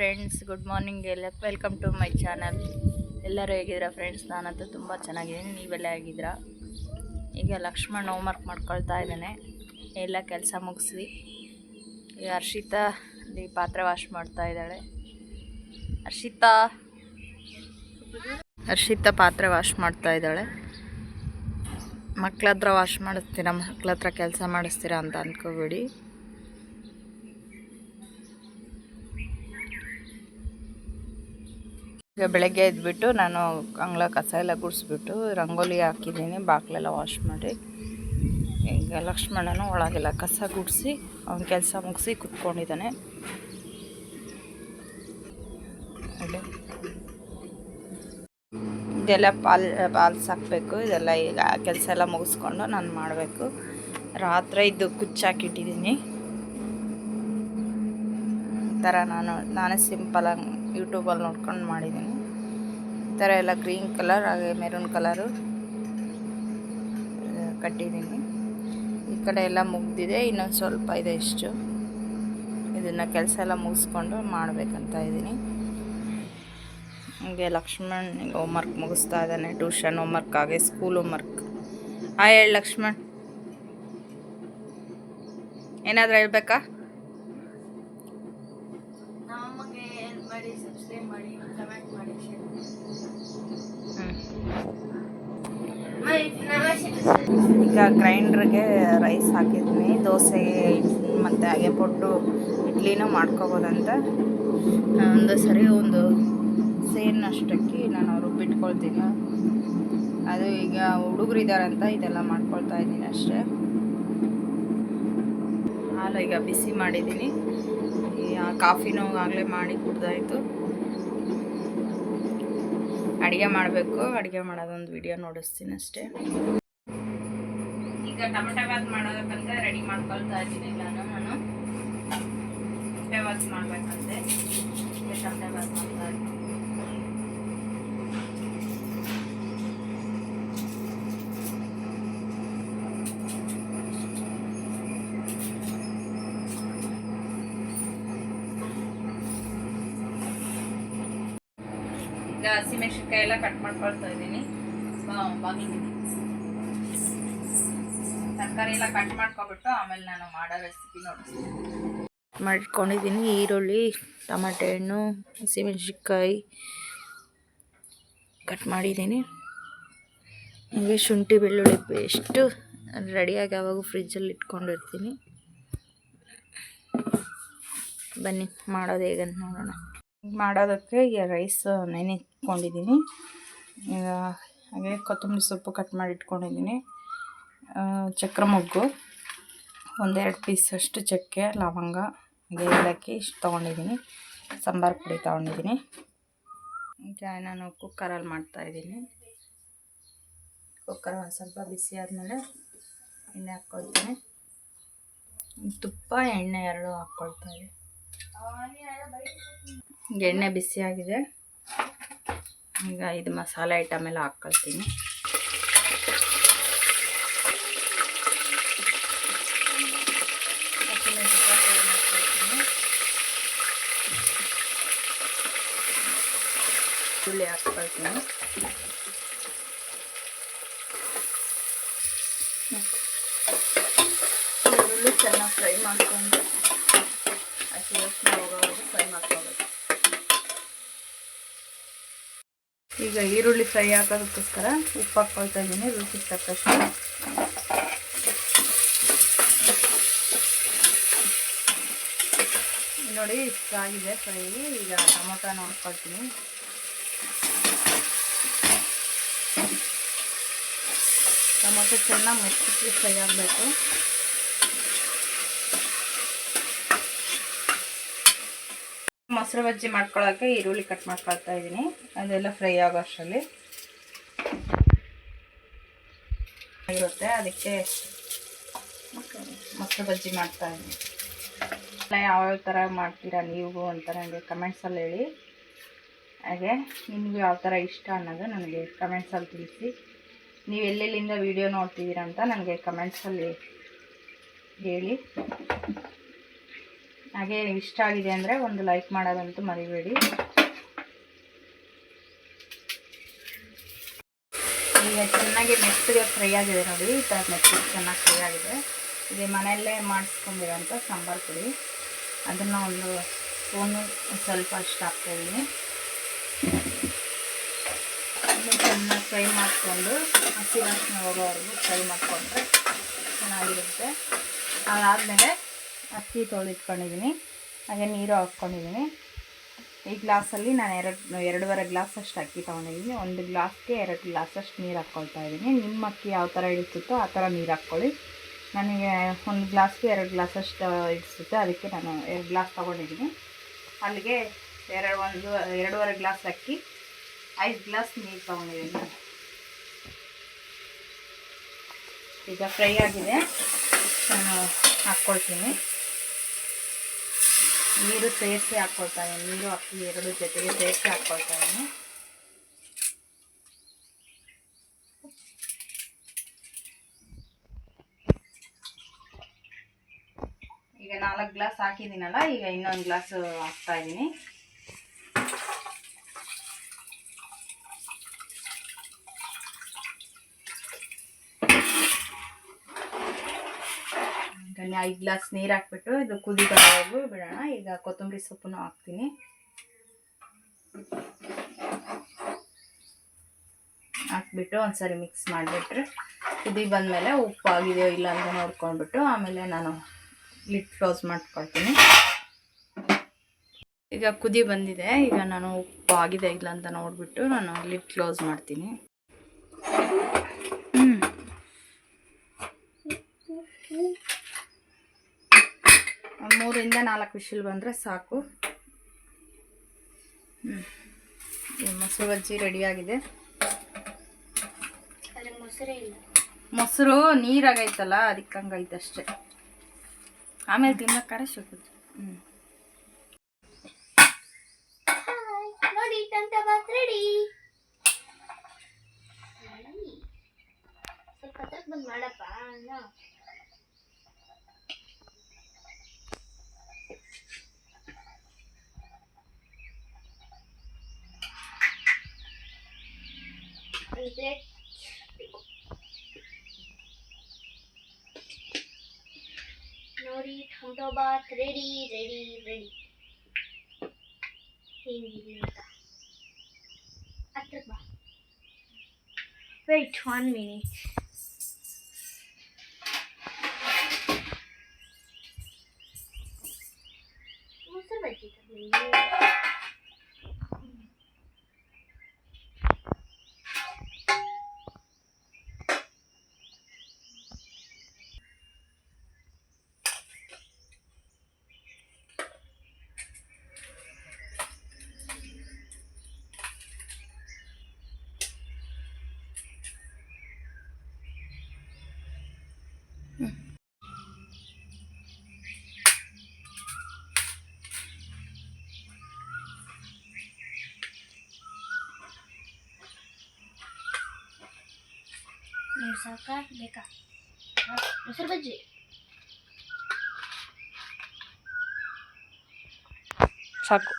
Friends, good morning ಎಲ್ಲ. Welcome to my channel. ಎಲ್ಲರೂ ಹೇಗಿದ್ದೀರಾ ಫ್ರೆಂಡ್ಸ್? ನಾನಂತೂ ತುಂಬ ಚೆನ್ನಾಗಿದ್ದೀನಿ. ನೀವೆಲ್ಲ ಹೇಗಿದ್ದೀರಾ? ಈಗ ಲಕ್ಷ್ಮಣ್ ಹೋಮ್ವರ್ಕ್ ಮಾಡ್ಕೊಳ್ತಾ ಇದ್ದಾನೆ. ಎಲ್ಲ ಕೆಲಸ ಮುಗಿಸಿ ಈಗ ಹರ್ಷಿತಾ ಅಲ್ಲಿ ಪಾತ್ರೆ ವಾಶ್ ಮಾಡ್ತಾ ಇದ್ದಾಳೆ. ಹರ್ಷಿತಾ! ಹರ್ಷಿತಾ ಪಾತ್ರೆ ವಾಶ್ ಮಾಡ್ತಾ ಇದ್ದಾಳೆ. ಮಕ್ಳ ಹತ್ರ ವಾಶ್ ಮಾಡಿಸ್ತೀರಾ? ಮಕ್ಳ ಹತ್ರ ಕೆಲಸ ಮಾಡಿಸ್ತೀರಾ ಅಂತ ಅಂದ್ಕೋಬೇಡಿ ಈಗ ಬೆಳಗ್ಗೆ ಎದ್ಬಿಟ್ಟು ನಾನು ಅಂಗಳ ಕಸ ಎಲ್ಲ ಗುಡಿಸ್ಬಿಟ್ಟು ರಂಗೋಲಿ ಹಾಕಿದ್ದೀನಿ ಬಾಗಿಲೆಲ್ಲ ವಾಶ್ ಮಾಡಿ. ಈಗ ಲಕ್ಷ್ಮಣನೂ ಒಳಗೆಲ್ಲ ಕಸ ಗುಡಿಸಿ ಅವನ ಕೆಲಸ ಮುಗಿಸಿ ಕುತ್ಕೊಂಡಿದ್ದಾನೆ. ಇದೆಲ್ಲ ಪಾಲ್ ಪಾಲ್ಸ್ ಹಾಕಬೇಕು ಇದೆಲ್ಲ ಈಗ ಕೆಲಸ ಎಲ್ಲ ಮುಗಿಸ್ಕೊಂಡು ನಾನು ಮಾಡಬೇಕು. ರಾತ್ರಿ ಇದು ಕುಚ್ಚಾಕಿಟ್ಟಿದ್ದೀನಿ ಥರ ನಾನು, ನಾನೇ ಸಿಂಪಲಾಗಿ ಯೂಟ್ಯೂಬಲ್ಲಿ ನೋಡ್ಕೊಂಡು ಮಾಡಿದ್ದೀನಿ. ಈ ಥರ ಎಲ್ಲ ಗ್ರೀನ್ ಕಲರ್, ಹಾಗೆ ಮೆರೂನ್ ಕಲರು ಕಟ್ಟಿದ್ದೀನಿ. ಈ ಕಡೆ ಎಲ್ಲ ಮುಗ್ದಿದೆ, ಇನ್ನೊಂದು ಸ್ವಲ್ಪ ಇದೆ ಇಷ್ಟು. ಇದನ್ನು ಕೆಲಸ ಎಲ್ಲ ಮುಗಿಸ್ಕೊಂಡು ಮಾಡಬೇಕಂತ ಇದ್ದೀನಿ. ಹಾಗೆ ಲಕ್ಷ್ಮಣ್ ಈಗ ಹೋಮ್ವರ್ಕ್ ಮುಗಿಸ್ತಾ ಇದ್ದಾನೆ ಟ್ಯೂಷನ್ ಹೋಮ್ವರ್ಕ್ ಹಾಗೆ ಸ್ಕೂಲ್ ಹೋಮ್ವರ್ಕ್ ಆ ಹೇಳಿ ಲಕ್ಷ್ಮಣ್. ಏನಾದರೂ ಹೇಳ್ಬೇಕಾ ನಮಗೆ ಹೆಲ್ಪ್ ಮಾಡಿ ಸಬ್ಸ್ಕ್ರೈಬ್ ಮಾಡಿ ಕಮೆಂಟ್ ಮಾಡಿ ಈಗ ಗ್ರೈಂಡ್ರಿಗೆ ರೈಸ್ ಹಾಕಿದ್ವಿ, ದೋಸೆ ಮತ್ತು ಹಾಗೆ ಪೊಟ್ಟು, ಇಡ್ಲಿನೂ ಮಾಡ್ಕೋಬೋದಂತ. ಒಂದು ಸರಿ ಒಂದು ಸೇನ್ ಅಷ್ಟಕ್ಕೆ ನಾನು ರುಬ್ಬಿಟ್ಕೊಳ್ತೀನಿ ಅದು ಈಗ ಹುಡುಗರು ಇದ್ದಾರಂತ ಇದೆಲ್ಲ ಮಾಡ್ಕೊಳ್ತಾ ಇದ್ದೀನಿ ಅಷ್ಟೇ. ಹಾಲು ಈಗ ಬಿಸಿ ಮಾಡಿದ್ದೀನಿ. ಕಾಫಿನೂ ಆಗಲೇ ಮಾಡಿ ಕುಡ್ದಾಯಿತು. ಅಡುಗೆ ಮಾಡಬೇಕು. ಅಡುಗೆ ಮಾಡೋದೊಂದು ವಿಡಿಯೋ ನೋಡಿಸ್ತೀನಿ ಅಷ್ಟೇ. ಈಗ ಟೊಮೆಟೊ ಬಾತ್ ಮಾಡೋದಕ್ಕಂತ ರೆಡಿ ಮಾಡ್ಕೊಳ್ತಾ ಇದ್ದೀನಿ ನಾನು ನಾನು. ಟೊಮೆಟೊ ಬಾತ್ ಮಾಡಬೇಕಂತೆ. ಟೊಮೆಟೊ ಬಾತ್ ಮಾಡ್ತಾ ಇದ್ದೀನಿ. ಹಸಿಮೆಣಸಿನ್ಕಾಯಿ ಎಲ್ಲ ಕಟ್ ಮಾಡ್ಕೊಳ್ತಾ ಇದ್ದೀನಿ. ತರಕಾರಿ ಎಲ್ಲ ಕಟ್ ಮಾಡ್ಕೊಬಿಟ್ಟು ಆಮೇಲೆ ನಾನು ಮಾಡೋ ರೆಸಿಪಿ ನೋಡ್ತೀನಿ. ಮಾಡ್ಕೊಂಡಿದ್ದೀನಿ ಈರುಳ್ಳಿ, ಟಮಾಟೆ ಹಣ್ಣು, ಹಸಿಮೆಣಸಿನ್ಕಾಯಿ. ಕಟ್ ಮಾಡಿದ್ದೀನಿ. ಹಂಗೆ ಶುಂಠಿ, ಬೆಳ್ಳುಳ್ಳಿ ಪೇಸ್ಟು ರೆಡಿಯಾಗಿ ಯಾವಾಗ ಫ್ರಿಜ್ಜಲ್ಲಿ ಇಟ್ಕೊಂಡಿರ್ತೀನಿ. ಬನ್ನಿ, ಮಾಡೋದು ಹೇಗಂತ ನೋಡೋಣ. ಮಾಡೋದಕ್ಕೆ ಈಗ ರೈಸ್ ನೆನೆಟ್ಕೊಂಡಿದ್ದೀನಿ ಈಗ ಹಾಗೆ ಕೊತ್ತಂಬರಿ ಸೊಪ್ಪು ಕಟ್ ಮಾಡಿ ಇಟ್ಕೊಂಡಿದ್ದೀನಿ. ಚಕ್ರ ಮೊಗ್ಗು. ಒಂದೆರಡು ಪೀಸ್ ಅಷ್ಟು ಚಕ್ಕೆ, ಲವಂಗ, ಹಾಗೆ ಏಲಕ್ಕಿ ಇಷ್ಟು ತೊಗೊಂಡಿದ್ದೀನಿ. ಸಾಂಬಾರು ಪುಡಿ ತೊಗೊಂಡಿದ್ದೀನಿ. ನಾನು ಕುಕ್ಕರಲ್ಲಿ ಮಾಡ್ತಾಯಿದ್ದೀನಿ ಕುಕ್ಕರ್ ಒಂದು ಸ್ವಲ್ಪ ಬಿಸಿ ಆದಮೇಲೆ ಎಣ್ಣೆ ಹಾಕ್ಕೊಳ್ತೀನಿ ತುಪ್ಪ, ಎಣ್ಣೆ ಎರಡು ಹಾಕ್ಕೊಳ್ತಾ ಈಗ ಎಣ್ಣೆ ಬಿಸಿಯಾಗಿದೆ ಈಗ ಇದು ಮಸಾಲೆ ಐಟಮ್ ಎಲ್ಲ ಹಾಕ್ಕೊಳ್ತೀನಿ. ಈರುಳ್ಳಿ ಹಾಕ್ಕೊಳ್ತೀನಿ. ಈರುಳ್ಳಿ ಚೆನ್ನಾಗಿ ಫ್ರೈ ಮಾಡ್ಕೊಂಡು ಹಸಿ ವಾಸನೆ ಹೋಗೋವರೆಗೂ ಫ್ರೈ ಮಾಡ್ಕೋಬೇಕು ಈಗ ಈರುಳ್ಳಿ ಫ್ರೈ ಹಾಕೋದಕ್ಕೋಸ್ಕರ ಉಪ್ಪು ಹಾಕ್ಕೊಳ್ತಾ ಇದ್ದೀನಿ ರುಚಿಗೆ ತಕ್ಕಷ್ಟು. ನೋಡಿ ಇಷ್ಟ ಆಗಿದೆ ಫ್ರೈ. ಈಗ ಟೊಮೊಟೊನ ನೋಡ್ಕೊಳ್ತೀನಿ ಟೊಮೊಟೊ ಚೆನ್ನಾಗಿ ಮೆಚ್ಚಿ ಫ್ರೈ ಆಗಬೇಕು. ಮೊಸರು ಬಜ್ಜಿ ಮಾಡ್ಕೊಳ್ಳೋಕ್ಕೆ ಈರುಳ್ಳಿ ಕಟ್ ಮಾಡ್ಕೊಳ್ತಾ ಇದ್ದೀನಿ. ಅದೆಲ್ಲ ಫ್ರೈ ಆಗೋ ಅಷ್ಟರಲ್ಲಿ ಇರುತ್ತೆ ಅದಕ್ಕೆ ಮೊಸರು ಬಜ್ಜಿ ಮಾಡ್ತಾ ಇದ್ದೀನಿ. ಯಾವ್ಯಾವ ಥರ ಮಾಡ್ತೀರಾ ನೀವು ಅಂತ ನನಗೆ ಕಮೆಂಟ್ಸಲ್ಲಿ ಹೇಳಿ. ಹಾಗೆ ನಿಮಗೆ ಯಾವ ಥರ ಇಷ್ಟ ಅನ್ನೋದು ನನಗೆ ಕಮೆಂಟ್ಸಲ್ಲಿ ತಿಳಿಸಿ. ನೀವು ಎಲ್ಲೆಲ್ಲಿಂದ ವೀಡಿಯೋ ನೋಡ್ತಿದ್ದೀರಾ ಅಂತ ನನಗೆ ಕಮೆಂಟ್ಸಲ್ಲಿ ಹೇಳಿ. ಹಾಗೆ ಇಷ್ಟ ಆಗಿದೆ ಅಂದರೆ ಒಂದು ಲೈಕ್ ಮಾಡೋದಂತೂ ಮರಿಬೇಡಿ. ಈಗ ಚೆನ್ನಾಗಿ ಮೆತ್ತಗೆ ಫ್ರೈ ಆಗಿದೆ ನೋಡಿ, ಈ ಥರ ಮೆತ್ತಗೆ ಚೆನ್ನಾಗಿ ಫ್ರೈ ಆಗಿದೆ. ಇದು ಮನೆಯಲ್ಲೇ ಮಾಡಿಸ್ಕೊಂಡಿರೋಂಥ ಸಾಂಬಾರು ಪುಡಿ. ಅದನ್ನು ಒಂದು ಸ್ಪೂನು ಸ್ವಲ್ಪ ಅಷ್ಟು ಹಾಕ್ತಾಯಿದ್ದೀನಿ ಚೆನ್ನಾಗಿ ಫ್ರೈ ಮಾಡಿಕೊಂಡು, ಹಸಿ ವಾಸನೆ ಹೋಗೋವರೆಗೂ ಫ್ರೈ ಮಾಡಿಕೊಂಡ್ರೆ ಚೆನ್ನಾಗಿರುತ್ತೆ. ಅದಾದಮೇಲೆ ಅಕ್ಕಿ ತೊಳೆದಿಟ್ಕೊಂಡಿದ್ದೀನಿ. ಹಾಗೆ ನೀರು ಹಾಕ್ಕೊಂಡಿದ್ದೀನಿ. ಈ ಗ್ಲಾಸಲ್ಲಿ ನಾನು ಎರಡು, ಎರಡೂವರೆ ಗ್ಲಾಸ್ ಅಷ್ಟು ಅಕ್ಕಿ ತೊಗೊಂಡಿದ್ದೀನಿ. ಒಂದು ಗ್ಲಾಸ್ಗೆ ಎರಡು ಗ್ಲಾಸ್ ಅಷ್ಟು ನೀರು ಹಾಕ್ಕೊಳ್ತಾ ಇದ್ದೀನಿ. ನಿಮ್ಮ ಅಕ್ಕಿ ಯಾವ ಥರ ಇಳಿಸುತ್ತೋ ಆ ಥರ ನೀರು ಹಾಕ್ಕೊಳ್ಳಿ. ನನಗೆ ಒಂದು ಗ್ಲಾಸ್ಗೆ ಎರಡು ಗ್ಲಾಸ್ ಅಷ್ಟು ಇಡಿಸುತ್ತೆ ಅದಕ್ಕೆ ನಾನು ಎರಡು ಗ್ಲಾಸ್ ತೊಗೊಂಡಿದ್ದೀನಿ. ಅಲ್ಲಿಗೆ ಎರಡು, ಒಂದು, ಎರಡೂವರೆ ಗ್ಲಾಸ್ ಅಕ್ಕಿ, ಐದು ಗ್ಲಾಸ್ ನೀರು ತೊಗೊಂಡಿದ್ದೀನಿ. ಈಗ ಫ್ರೈ ಆಗಿದೆ. ನಾನು ಹಾಕ್ಕೊಳ್ತೀನಿ. ನೀರು ಸೇರಿಸಿ ಹಾಕ್ಕೊಳ್ತಾ ಇದ್ದೀನಿ ನೀರು ಅಕ್ಕಿ ಎರಡು ಜೊತೆಗೆ ಸೇರಿಸಿ ಹಾಕ್ಕೊಳ್ತಾ ಇದ್ದೀನಿ ಈಗ ನಾಲ್ಕು ಗ್ಲಾಸ್ ಹಾಕಿದ್ದೀನಲ್ಲ, ಈಗ ಇನ್ನೊಂದು ಗ್ಲಾಸ್ ಹಾಕ್ತಾ ಇದ್ದೀನಿ. ಈಗ ಐದು ಗ್ಲಾಸ್ ನೀರು ಹಾಕ್ಬಿಟ್ಟು ಇದು ಕುದಿ ಬರೋವರೆಗೂ ಬಿಡೋಣ. ಈಗ ಕೊತ್ತಂಬರಿ ಸೊಪ್ಪನ್ನು ಹಾಕ್ತೀನಿ. ಹಾಕ್ಬಿಟ್ಟು ಒಂದ್ಸರಿ ಮಿಕ್ಸ್ ಮಾಡಿಬಿಟ್ರೆ ಕುದಿ ಬಂದಮೇಲೆ ಉಪ್ಪು ಆಗಿದೆಯೋ ಇಲ್ಲ ಅಂತ ನೋಡ್ಕೊಂಡ್ಬಿಟ್ಟು ಆಮೇಲೆ ನಾನು ಲಿಟ್ ಕ್ಲೋಸ್ ಮಾಡ್ಕೊಳ್ತೀನಿ. ಈಗ ಕುದಿ ಬಂದಿದೆ. ಈಗ ನಾನು ಉಪ್ಪು ಆಗಿದೆ ಇಲ್ಲ ಅಂತ ನೋಡಿಬಿಟ್ಟು ನಾನು ಲಿಟ್ ಕ್ಲೋಸ್ ಮಾಡ್ತೀನಿ ಹ್ಞೂ ಒಂದು ಮೂರಿಂದ ನಾಲ್ಕು ವಿಷಲ್ ಬಂದರೆ ಸಾಕು. ಹ್ಞೂ ಮೊಸರು ಬಜ್ಜಿ ರೆಡಿಯಾಗಿದೆ ಮೊಸರು ನೀರಾಗೈತಲ್ಲ ಅದಕ್ಕೆ ಹಂಗೈತೆ ಅಷ್ಟೇ. ಆಮೇಲೆ ತಿನ್ನಕ್ಕಾರ ಸಿಗುತ್ತೆ ಹ್ಞೂ 76. Nori, Tamdoba, ready, ready, ready. Hingilita. Atrapa. Wait one minute. ಸಾಕಾ? ಬೇಕಾ? ಮೊಸರು ಬಜ್ಜಿ. ಸಾಕು.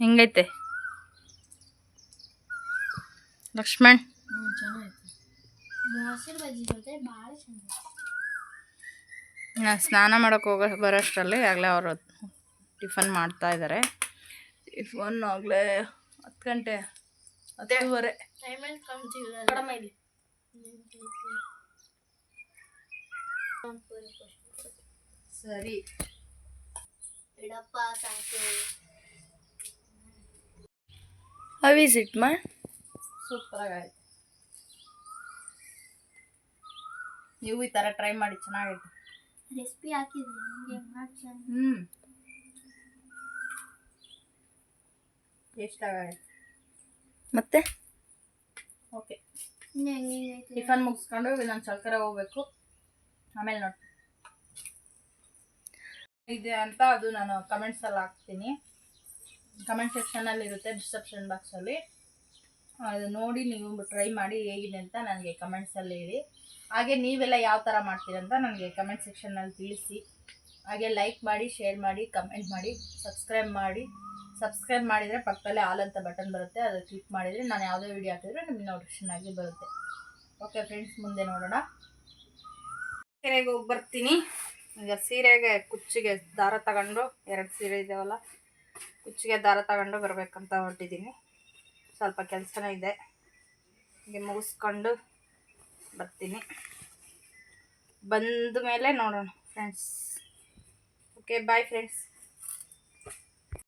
ಹೆಂಗೈತೆ? ಲಕ್ಷ್ಮಣ್? ಮೊಸರು ಬಜ್ಜಿ ಜೊತೆ ಭಾಳ ಚೆನ್ನಾಗಿ ನಾನು ಸ್ನಾನ ಮಾಡೋಕೆ ಹೋಗೋ ಬರೋಷ್ಟರಲ್ಲಿ ಆಗಲೇ ಅವರು ಟಿಫನ್ ಮಾಡ್ತಾ ಇದ್ದಾರೆ ಟಿಫನ್ ಆಗಲೇ ಹತ್ತು ಗಂಟೆ ಹತ್ತುವರೆ. ಸರಿ. ಬಿಡಪ್ಪ ಸಾಕು. ಹೌ ಇಸ್ ಇಟ್ ಮಾ ಸೂಪರಾಗೈತೆ ನೀವು ಈ ಥರ ಟ್ರೈ ಮಾಡಿ ಚೆನ್ನಾಗೈತೆ. ರೆಸಿಪಿ ಹಾಕಿದ್ರಿ ನಿಮಗೆ ಮಾಡಿ ಚೆನ್ನಾಗಿ ಹ್ಞೂ ಟೇಸ್ಟ್ ಮತ್ತೆ? ಓಕೆ ಟಿಫನ್ ಮುಗಿಸ್ಕೊಂಡು ನಾನು ಚಳ್ಕರ ಹೋಗ್ಬೇಕು. ಆಮೇಲೆ ನೋಡಿ ಇದೆ ಅಂತ ಅದು ನಾನು ಕಮೆಂಟ್ಸಲ್ಲಿ ಹಾಕ್ತೀನಿ. ಕಮೆಂಟ್ ಸೆಕ್ಷನಲ್ಲಿ ಇರುತ್ತೆ ಡಿಸ್ಕ್ರಿಪ್ಷನ್ ಬಾಕ್ಸಲ್ಲಿ ಅದು ನೋಡಿ ನೀವು ಟ್ರೈ ಮಾಡಿ ಹೇಗಿದೆ ಅಂತ ನನಗೆ ಕಮೆಂಟ್ಸಲ್ಲಿ ಹೇಳಿ. ಹಾಗೆ ನೀವೆಲ್ಲ ಯಾವ ಥರ ಮಾಡ್ತೀರಂತ ನನಗೆ ಕಮೆಂಟ್ ಸೆಕ್ಷನ್ನಲ್ಲಿ ತಿಳಿಸಿ. ಹಾಗೆ ಲೈಕ್ ಮಾಡಿ ಶೇರ್ ಮಾಡಿ ಕಮೆಂಟ್ ಮಾಡಿ ಸಬ್ಸ್ಕ್ರೈಬ್ ಮಾಡಿ. ಸಬ್ಸ್ಕ್ರೈಬ್ ಮಾಡಿದರೆ ಪಕ್ಕದಲ್ಲೇ ಆಲ್ ಅಂತ ಬಟನ್ ಬರುತ್ತೆ. ಅದು ಕ್ಲಿಕ್ ಮಾಡಿದರೆ ನಾನು ಯಾವುದೇ ವಿಡಿಯೋ ಹಾಕಿದ್ರೆ ನಿಮಗೆ ನೋಟಿಫಿಕೇಶನ್ ಆಗಿ ಬರುತ್ತೆ. ಓಕೆ ಫ್ರೆಂಡ್ಸ್ ಮುಂದೆ ನೋಡೋಣ. ಸೀರೆಗೆ ಹೋಗಿ ಬರ್ತೀನಿ. ಈಗ ಸೀರೆಗೆ, ಕುಚ್ಚಿಗೆ ದಾರ ತಗೊಂಡು, ಎರಡು ಸೀರೆ ಇದಾವಲ್ಲ, ಕುಚ್ಚಿಗೆ ದಾರ ತಗೊಂಡು ಬರಬೇಕಂತ ಹೊರಟಿದ್ದೀನಿ. ಸ್ವಲ್ಪ ಕೆಲಸನೇ ಇದೆ. ಹೀಗೆ ಮುಗಿಸ್ಕೊಂಡು ಬರ್ತೀನಿ. ಬಂದ ಮೇಲೆ ನೋಡೋಣ ಫ್ರೆಂಡ್ಸ್ ಓಕೆ ಬಾಯ್ ಫ್ರೆಂಡ್ಸ್